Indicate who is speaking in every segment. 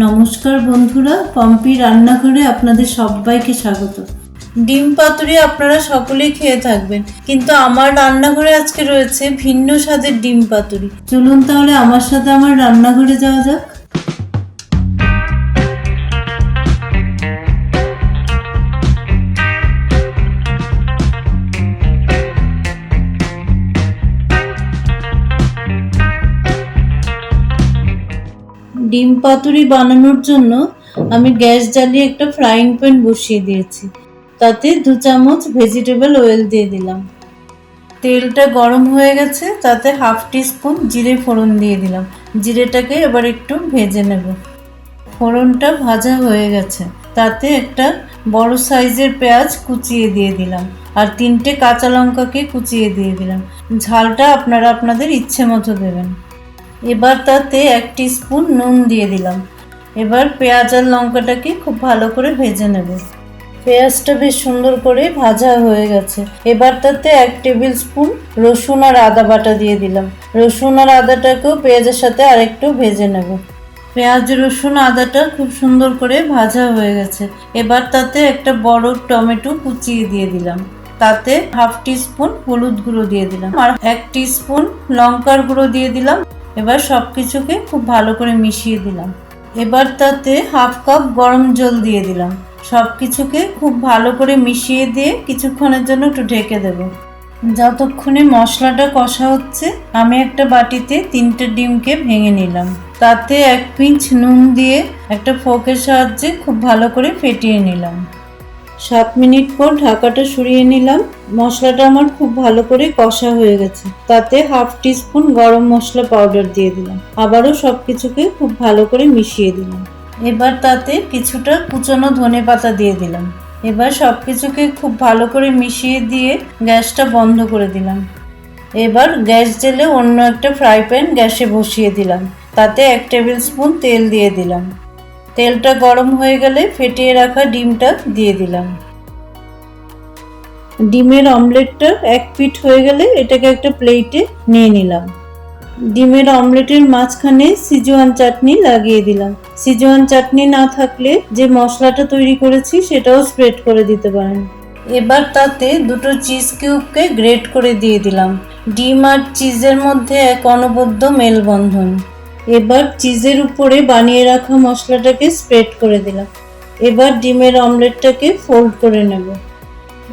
Speaker 1: নমস্কার বন্ধুরা, পম্পি রান্নাঘরে আপনাদের সবাইকে স্বাগত। ডিম পাতুরি আপনারা সকলেই খেয়ে থাকবেন, কিন্তু আমার রান্নাঘরে আজকে রয়েছে ভিন্ন স্বাদের ডিম পাতুরি। চলুন তাহলে আমার সাথে আমার রান্নাঘরে যাওয়া যাক। ডিম পাতুরি বানানোর জন্য আমি গ্যাস জ্বালিয়ে একটা ফ্রাইং প্যান বসিয়ে দিয়েছি। তাতে দু চামচ ভেজিটেবল অয়েল দিয়ে দিলাম। তেলটা গরম হয়ে গেছে, তাতে হাফ টি স্পুন জিরে ফোড়ন দিয়ে দিলাম। জিরেটাকে এবার একটু ভেজে নেব। ফোড়নটা ভাজা হয়ে গেছে, তাতে একটা বড় সাইজের পেঁয়াজ কুচিয়ে দিয়ে দিলাম আর তিনটে কাঁচা লঙ্কাকে কুচিয়ে দিয়ে দিলাম। ঝালটা আপনারা আপনাদের ইচ্ছে মতো দেবেন। এবার তাতে এক স্পুন নুন দিয়ে দিলাম। এবার পেঁয়াজ আর লঙ্কাটাকে খুব ভালো করে ভেজে নেব। পেঁয়াজটা বেশ সুন্দর করে ভাজা হয়ে গেছে। এবার তাতে এক টেবিল স্পুন রসুন আর আদা বাটা দিয়ে দিলাম। রসুন আর আদাটাকেও পেঁয়াজের সাথে আরেকটু ভেজে নেব। পেঁয়াজ, রসুন, আদাটা খুব সুন্দর করে ভাজা হয়ে গেছে। এবার তাতে একটা বড় টমেটো কুচিয়ে দিয়ে দিলাম। তাতে হাফ টি স্পুন হলুদ গুঁড়ো দিয়ে দিলাম। আর এক স্পুন লঙ্কার গুঁড়ো দিয়ে দিলাম। এবার সব কিছুকে খুব ভালো করে মিশিয়ে দিলাম। এবার তাতে হাফ কাপ গরম জল দিয়ে দিলাম। সব কিছুকে খুব ভালো করে মিশিয়ে দিয়ে কিছুক্ষণের জন্য একটু ঢেকে দেব। যতক্ষণে মশলাটা কষা হচ্ছে, আমি একটা বাটিতে তিনটে ডিমকে ভেঙে নিলাম। তাতে এক পিঞ্চ নুন দিয়ে একটা ফোকের সাহায্যে খুব ভালো করে ফেটিয়ে নিলাম। সাত মিনিট পর ঢাকাটা সরিয়ে নিলাম। মশলাটা আমার খুব ভালো করে কষা হয়ে গেছে। তাতে হাফ স্পুন গরম মশলা পাউডার দিয়ে দিলাম। আবারও সব কিছুকে খুব ভালো করে মিশিয়ে দিলাম। এবার তাতে কিছুটা কুচনো ধনে পাতা দিয়ে দিলাম। এবার সব কিছুকে খুব ভালো করে মিশিয়ে দিয়ে গ্যাসটা বন্ধ করে দিলাম। এবার গ্যাস জেলে অন্য একটা ফ্রাই প্যান গ্যাসে বসিয়ে দিলাম। তাতে এক টেবিল স্পুন তেল দিয়ে দিলাম। তেলটা গরম হয়ে গেলে ফেটিয়ে রাখা ডিমটা দিয়ে দিলাম। ডিমের অমলেটটা এক পিঠ হয়ে গেলে এটাকে একটা প্লেটে নিয়ে নিলাম। ডিমের অমলেটের মাঝখানে সিজুয়ান চাটনি লাগিয়ে দিলাম। সিজুয়ান চাটনি না থাকলে যে মশলাটা তৈরি করেছি সেটাও স্প্রেড করে দিতে পারেন। এবার তাতে দুটো চিজ কিউবকে গ্রেট করে দিয়ে দিলাম। ডিম আর চিজের মধ্যে এক অনবদ্য মেলবন্ধন। এবার চিজের উপরে বানিয়ে রাখা মশলাটাকে স্প্রেড করে দিলাম। এবার ডিমের অমলেটটাকে ফোল্ড করে নেব।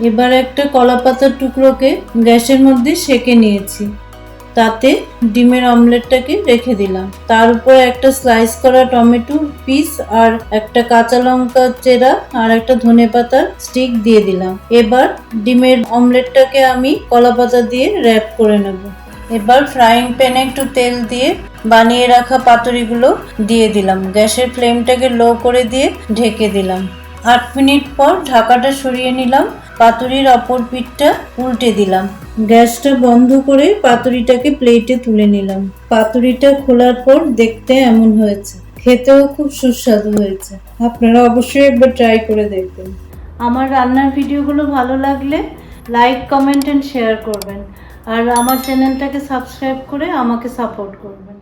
Speaker 1: এবার একটা কলা পাতার টুকরোকে গ্যাসের মধ্যে সেকে নিয়েছি। তাতে ডিমের অমলেটটাকে রেখে দিলাম। তার উপর একটা স্লাইস করা টমেটো পিস আর একটা কাঁচা লঙ্কা চেরা আর একটা ধনে পাতার স্টিক দিয়ে দিলাম। এবার ডিমের অমলেটটাকে আমি কলা পাতা দিয়ে র্যাপ করে নেব। এবার ফ্রাইং প্যানে একটু তেল দিয়ে বানিয়ে রাখা পাতুরিগুলো দিয়ে দিলাম। গ্যাসের ফ্লেমটাকে লো করে দিয়ে ঢেকে দিলাম। আট মিনিট পর ঢাকাটা সরিয়ে নিলাম, পাতুরির অপর পিঠটা উল্টে দিলাম। গ্যাসটা বন্ধ করে পাতুরিটাকে প্লেটে তুলে নিলাম। পাতুরিটা খোলার পর দেখতে এমন হয়েছে। খেতেও খুব সুস্বাদু হয়েছে। আপনারা অবশ্যই একবার ট্রাই করে দেখবেন। আমার রান্নার ভিডিওগুলো ভালো লাগলে লাইক কমেন্ট অ্যান্ড শেয়ার করবেন। আর আমার চ্যানেলটাকে সাবস্ক্রাইব করে আমাকে সাপোর্ট করবেন।